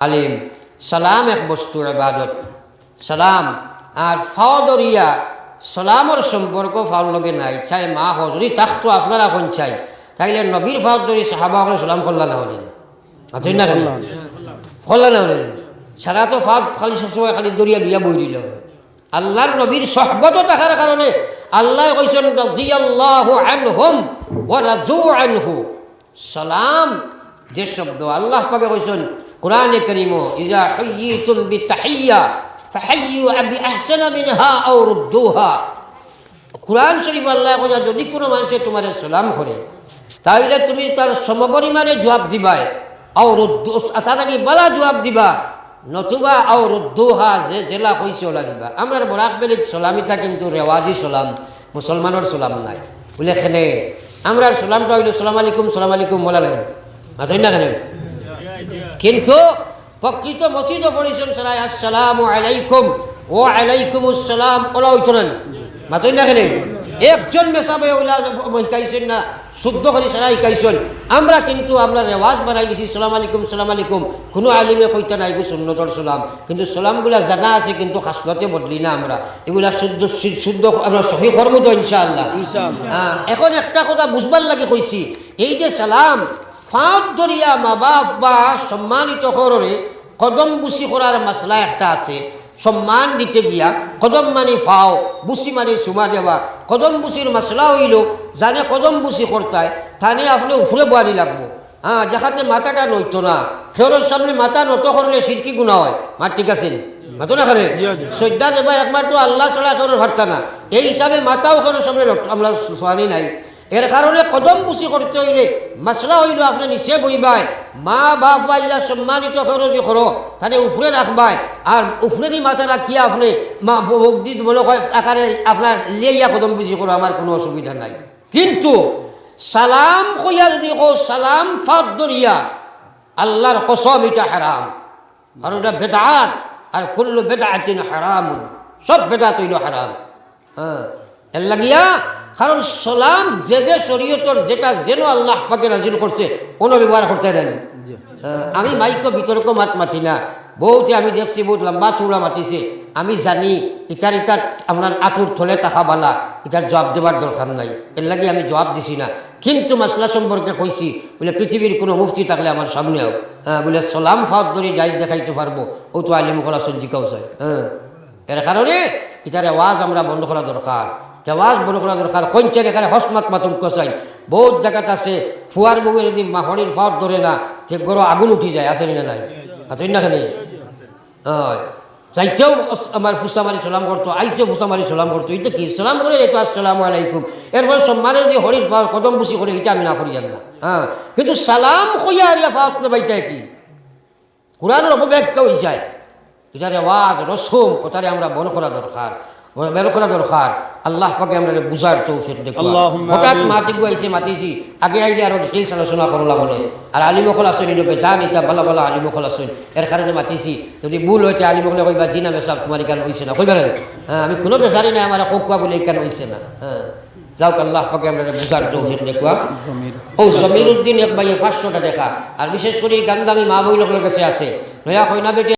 আলিম সালাম এক বস্তুর আবাদত সালাম আর ফাওদরিয়া সালামর সম্পর্ক ফাওর লগে নাই। চাই মা হজরি তাকতো আপনারা এখন চাই? তাইলে নবীর ফাওদরি সাহাবা হলে সালাম করলা না হলেন আছেন না কেন? করলা না হলেন সারা তো ফাদ খালি সবসময় খালি দরিয়া দুইয়া বই দিল। আল্লাহর নবীর সহবত থাকার কারণে আল্লাহ কইছেন রাদিয়াল্লাহু আনহুম ওয়া রাজু আনহু। সালাম যে শব্দ আল্লাহ পাকে কইছেন, কোরআনে করিম, ইজা হুইয়িতুম বিতাহিয়্যা ফাহাইয়ু বি আহসানা মিনহা আও রুদ্দুহা। কোরআন শরীফ আল্লাহ কইয়া যদি কোনো মানুষে তোমার সালাম করে তাহলে তুমি তার সমপরিমাণে জবাব দিবাই। আও রুদ্দু আগে বালা জবাব দিবা, নতুবা আও রুদ্দুহা যে জেলা কইছে লাগিবা আমরা বরাক বেলিত সালামিতা কিন্তু রেওয়াজি সালাম, মুসলমানের সালাম নাই। বলে খেনে আমরা সালামটা হইল, সালাম আলাইকুম সালাম আলাইকুম, বলা লাগে। মাথায় না কেন? কিন্তু প্রকৃত মসজিদ পড়িছেন সালাই আসসালামু আলাইকুম ও আলাইকুম আসসালাম ওলা হইতো না মাতই না কেন? একজন মেসাবে ওলা শিকাইছেন না শুদ্ধ করে সারা শিকাইছেন আমরা কিন্তু আপনার রেওয়াজ বানাই দিছি সালাম আলাইকুম সালাম আলাইকুম কোনো আলিমে কইতা নাই গো সুন্নতর সালাম। কিন্তু সালামগুলা জানা আছে কিন্তু খাসলতে বদলি না আমরা। এগুলা শুদ্ধ শুদ্ধ আমরা সহি কর্ম তো ইনশাআল্লাহ। এখন একটা কথা বুঝবার লাগে কইছি এই যে সালাম ফাঁদ ধরিয়া মা বাপ বা সম্মানিত ঘরে কদম বুসি করার মাসলা একটা আছে। সম্মান দিতে গিয়া কদম মানে ফাও বুসি মানে সুমা দেওয়া কদম বুসির মাসলা হইল জানে কদম বুসি করতায় থানে আপনি উফরে বাড়ি লাগবো। হ্যাঁ দেখাতে মাথাটা নইতো না খেরোর সামনে মাথা নত করলে সিরকি গুণা হয়। মা ঠিক আছেন মাতো না করে সৈদ্যা দেবা একবার তো আল্লাহ ছাড়া খেরোর ভারতা না এই হিসাবে মাথাও খেরোর সামনে আমরা সোয়ানি নাই। এর কারণে কদম বুসি করতে হইলে মাসলা হইল আপনি নিচে বইবাই। মা বাপ বা ইলা সম্মানিত করো, যে করো, তাহলে উফরে রাখবাই। আর উফরেরই মাথা রাখিয়া আপনি মা ভক্তি মনে আকারে আপনার লিয়া কদম বুসি করো, আমার কোনো অসুবিধা নাই। কিন্তু সালাম কইয়া যদি কো সালাম ফাঁদ দরিয়া আল্লাহর কসম এটা হারাম। কারণ এটা বেদাত, আর কুল্লু বেদাতিন হারাম। সব বেদাত হইল হারাম। হ্যাঁ। এর লাগিয়া কারণ সালাম যে যে শরীয়তর যেটা যেন আল্লাহ পাকে নাজিল করছে কোনো ব্যবহার করতে দেন। আমি মাইক বিতর্ক মাত মাতি না। বহুতে আমি দেখছি বহুত লম্বা চৌড়া মাতিছে। আমি জানি ইটার ইটার আপনার আঁটুর থলে টাকা বালা ইটার জবাব দেবার দরকার নাই। এর লাগে আমি জবাব দিছি না। কিন্তু মাসলা সম্পর্কে কইছি বলে পৃথিবীর কোনো মুফতি থাকলে আমার সামনেও হ্যাঁ বলে সালাম ফাঁদ ধরে যাই দেখাইতে পারব। ও তো আলিমুখলা সঞ্জিকাও চাই হ্যাঁ এর কারণে এটার আওয়াজ আমরা বন্ধ করা দরকার। আওয়াজ বন্ধ করা দরকার কঞ্চের এখানে হসমাত মাতুম কসাই। বহুত জায়গাত আছে, ফুয়ার বউয়ে যদি মাহরির ফাঁদ ধরে না সে গরো আগুন উঠি যায় আসেনি না নাই? আছেন না খানি? চাইতেও আমার ফুসা মারি সালাম করতো, আইসেও ফুসা মারি সালাম করতো। এটা কি? সালাম করে যেত, আসসালামু আলাইকুম। এরপরে সম্মানে যদি হরির পাওয়ার কদম বুসি করে এটা আমি না করি না। হ্যাঁ। কিন্তু সালাম কইয়া আরিয়া ফাঁক বাইটায় কি? কোরআনের অপব্যাখ্যা হয়ে যায়। এটা আওয়াজ, রসম ওটারে আমরা বন করা দরকার। বের করা দরকার। আল্লাহ পাকে আমরা বুঝার তৌফিক দেখো আল্লাহুম্মা হঠাৎ মাতি গুয়াইছে মাতিছি আগে আইলে আর সেই আলোচনা করলাম বলে। আর আলিমকল আসেন জান বালা বালা আলিমকল আসেন এর কারণে মাতিছি যদি ভুল হইতে আলিমকলে কইবা জি না বেসাব তোমার কেন হইছে না? কইবা না? হ্যাঁ আমি কোনো বেজারি নাই আমার কোকুয়া বলে কেন হইছে না? হ্যাঁ। যাও আল্লাহ পাকে আমরা বুঝার তৌফিক দেখবা ও জমির উদ্দিন এক ভাই পাঁচশোটা দেখা। আর বিশেষ করে এই গানটা মা বই লোকের কাছে আছে। নয়া কইনা বেটে